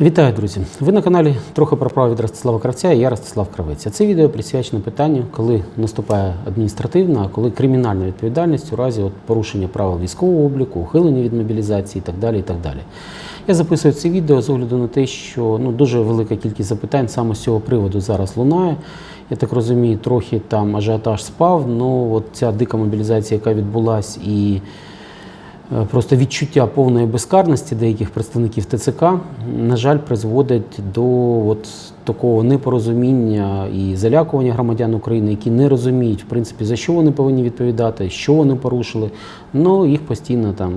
Вітаю, друзі! Ви на каналі трохи про право від Ростислава Кравця і я Ростислав Кравець. Це відео присвячено питанню, коли наступає адміністративна, а коли кримінальна відповідальність у разі от порушення правил військового обліку, ухилення від мобілізації і так далі. І так далі. Я записую це відео з огляду на те, що ну, дуже велика кількість запитань саме з цього приводу зараз лунає. Я так розумію, трохи там ажіотаж спав, але от ця дика мобілізація, яка відбулась, і Просто відчуття повної безкарності деяких представників ТЦК, на жаль, призводить до от такого непорозуміння і залякування громадян України, які не розуміють, в принципі, за що вони повинні відповідати, що вони порушили. Ну їх постійно там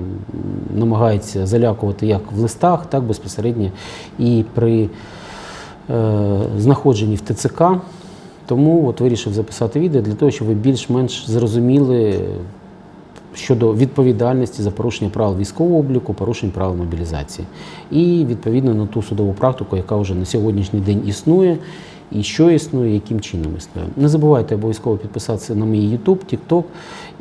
намагаються залякувати як в листах, так безпосередньо і при е, знаходженні в ТЦК. Тому от вирішив записати відео для того, щоб ви більш-менш зрозуміли щодо відповідальності за порушення правил військового обліку, порушень правил мобілізації. І відповідно на ту судову практику, яка вже на сьогоднішній день існує, і що існує, яким чином існує. Не забувайте обов'язково підписатися на мій YouTube, TikTok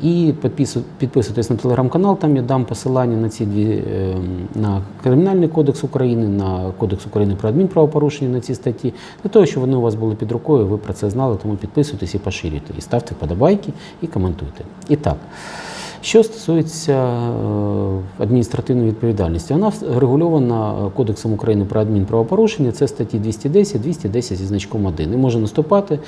і підпису- підписуйтесь на телеграм-канал. Там я дам посилання на ці дві е, на Кримінальний кодекс України, на Кодекс України про адмінправопорушення на ці статті, для того, щоб вони у вас були під рукою, ви про це знали, тому підписуйтесь і поширюйте, і ставте подобайки, і коментуйте. І так. Що стосується е, адміністративної відповідальності, вона регульована е, Кодексом України про адмінправопорушення, це статті 210, 210 зі значком 1. І може наступати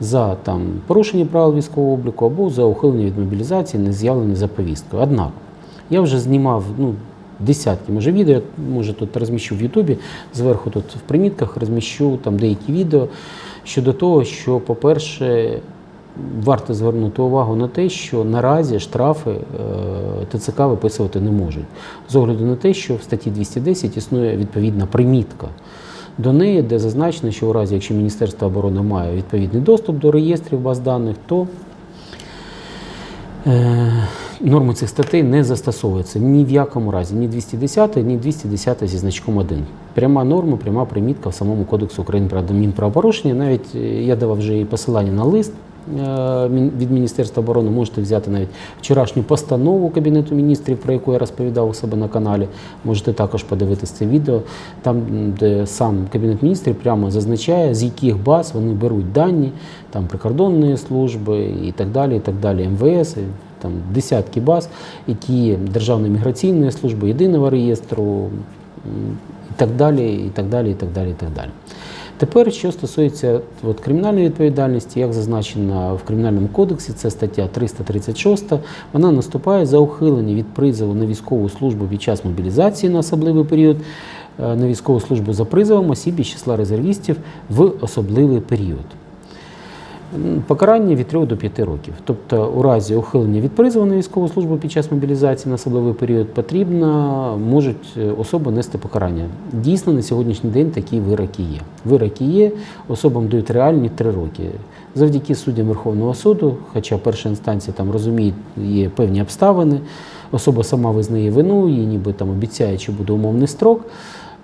за там, порушення правил військового обліку або за ухилення від мобілізації, не з'явлення за повісткою. Однак, я вже знімав ну, десятки, може, відео, може тут розміщу в Ютубі, зверху тут в примітках розміщу там деякі відео щодо того, що, по-перше, Варто звернути увагу на те, що наразі штрафи е, ТЦК виписувати не можуть. З огляду на те, що в статті 210 існує відповідна примітка до неї, де зазначено, що у разі, якщо Міністерство оборони має відповідний доступ до реєстрів баз даних, то е, норми цих статей не застосовуються ні в якому разі, ні 210, ні 210 зі значком 1. Пряма норма, пряма примітка в самому Кодексу України про адмінправопорушення. Навіть е, я давав вже і посилання на лист від Міністерства оборони. Можете взяти навіть вчорашню постанову Кабінету міністрів, про яку я розповідав у себе на каналі. Можете також подивитись це відео, там, де сам Кабінет міністрів прямо зазначає, з яких баз вони беруть дані, там прикордонної служби і так далі, і так далі, МВС. Там десятки баз, які Державної міграційної служби, єдиного реєстру і так далі, і так далі, і так далі, і так далі. Тепер, що стосується от, кримінальної відповідальності, як зазначено в Кримінальному кодексі, це стаття 336, вона наступає за ухилення від призову на військову службу під час мобілізації на особливий період, е, на військову службу за призовом осіб із числа резервістів в особливий період. Покарання від 3 до 5 років. Тобто, у разі ухилення від призову на військову службу під час мобілізації на особливий період потрібно, можуть е, особи нести покарання. Дійсно, на сьогоднішній день такі вироки є. Вироки є, особам дають реальні 3 роки. Завдяки суддям Верховного суду, хоча перша інстанція там розуміє, є певні обставини, особа сама визнає вину, їй ніби там обіцяє, що буде умовний строк.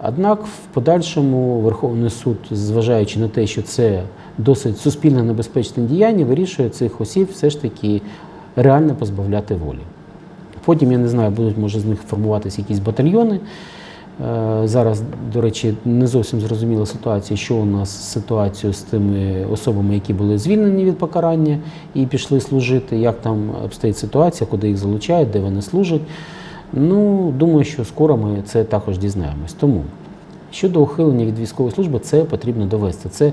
Однак в подальшому Верховний суд, зважаючи на те, що це досить суспільно небезпечне діяння, вирішує цих осіб все ж таки реально позбавляти волі. Потім, я не знаю, будуть може з них формуватися якісь батальйони. Е, Зараз, до речі, не зовсім зрозуміла ситуація, що у нас з з тими особами, які були звільнені від покарання і пішли служити, як там обстоїть ситуація, куди їх залучають, де вони служать. Ну, думаю, що скоро ми це також дізнаємось. Тому щодо ухилення від військової служби, це потрібно довести. Це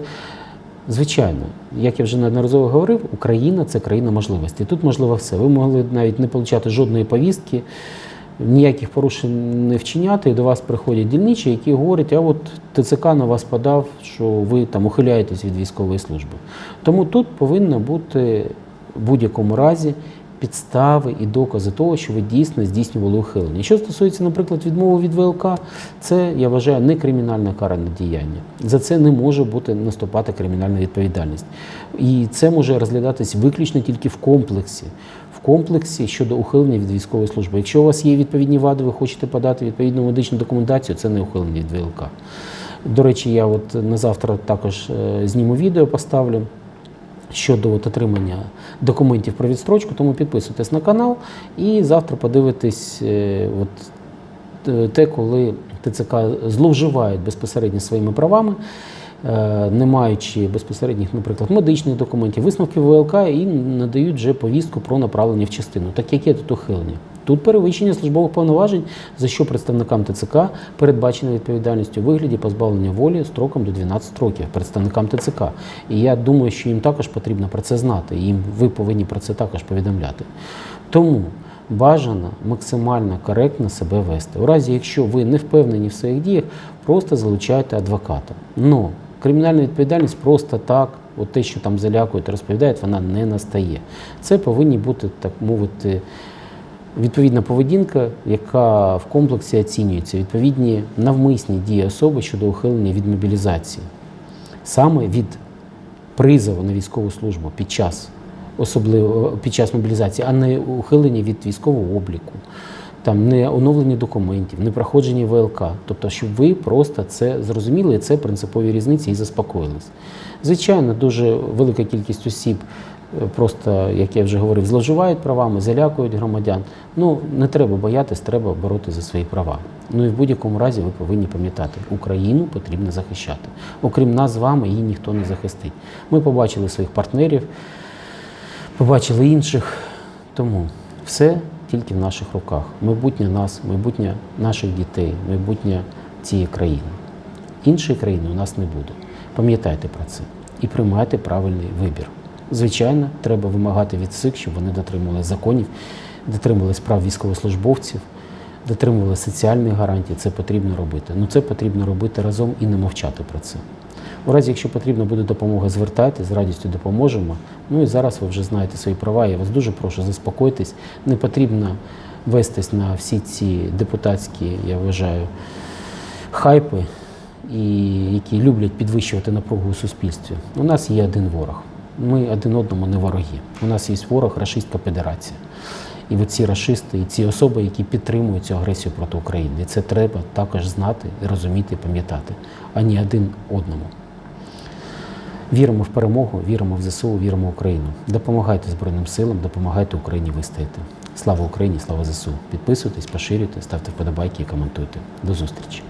звичайно, як я вже неодноразово говорив, Україна це країна можливостей. Тут можливо все. Ви могли навіть не отримати жодної повістки, ніяких порушень не вчиняти, і до вас приходять дільничі, які говорять, а от ТЦК на вас подав, що ви там ухиляєтесь від військової служби. Тому тут повинно бути в будь-якому разі підстави і докази того, що ви дійсно здійснювали ухилення. Що стосується, наприклад, відмови від ВЛК, це я вважаю не кримінальне каране діяння. За це не може бути наступати кримінальна відповідальність. І це може розглядатись виключно тільки в комплексі. Комплексі щодо ухилення від військової служби. Якщо у вас є відповідні вади, ви хочете подати відповідну медичну документацію, це не ухилення від ВЛК. До речі, я от на завтра також е, зніму відео, поставлю щодо от отримання документів про відстрочку, тому підписуйтесь на канал і завтра подивитесь е, от, е, те, коли ТЦК зловживають безпосередньо своїми правами, е, не маючи безпосередніх, наприклад, медичних документів, висновків ВЛК і надають вже повістку про направлення в частину. Так яке тут ухилення? Тут перевищення службових повноважень, за що представникам ТЦК передбачена відповідальність у вигляді позбавлення волі строком до 12 років представникам ТЦК. І я думаю, що їм також потрібно про це знати. Їм ви повинні про це також повідомляти. Тому бажано максимально коректно себе вести. У разі, якщо ви не впевнені в своїх діях, просто залучайте адвоката. Но кримінальна відповідальність просто так, от те, що там залякують, розповідають, вона не настає. Це повинні бути, так мовити, відповідна поведінка, яка в комплексі оцінюється, відповідні навмисні дії особи щодо ухилення від мобілізації, саме від призову на військову службу під час особливо під час мобілізації, а не ухилення від військового обліку, там не оновлення документів, не проходження ВЛК. Тобто, щоб ви просто це зрозуміли, це принципові різниці і заспокоїлись. Звичайно, дуже велика кількість осіб. Просто, як я вже говорив, зловживають правами, залякують громадян. Ну не треба боятись, треба боротися за свої права. Ну і в будь-якому разі ви повинні пам'ятати, Україну потрібно захищати. Окрім нас з вами, її ніхто не захистить. Ми побачили своїх партнерів, побачили інших. Тому все тільки в наших руках. Майбутнє нас, майбутнє наших дітей, майбутнє цієї країни. Іншої країни у нас не буде. Пам'ятайте про це і приймайте правильний вибір. Звичайно, треба вимагати від всіх, щоб вони дотримувалися законів, дотримувалися прав військовослужбовців, дотримували соціальних гарантій. Це потрібно робити. Ну це потрібно робити разом і не мовчати про це. У разі, якщо потрібна буде допомога, звертайтеся, з радістю допоможемо. Ну і зараз ви вже знаєте свої права. Я вас дуже прошу, заспокойтесь. Не потрібно вестись на всі ці депутатські, я вважаю, хайпи, і які люблять підвищувати напругу у суспільстві. У нас є один ворог. Ми один одному не вороги. У нас є ворог Рашистська Федерація. І ці рашисти, і ці особи, які підтримують цю агресію проти України. І це треба також знати, розуміти пам'ятати, а не один одному. Віримо в перемогу, віримо в ЗСУ, віримо в Україну. Допомагайте Збройним силам, допомагайте Україні вистояти. Слава Україні, слава ЗСУ. Підписуйтесь, поширюйте, ставте вподобайки і коментуйте. До зустрічі!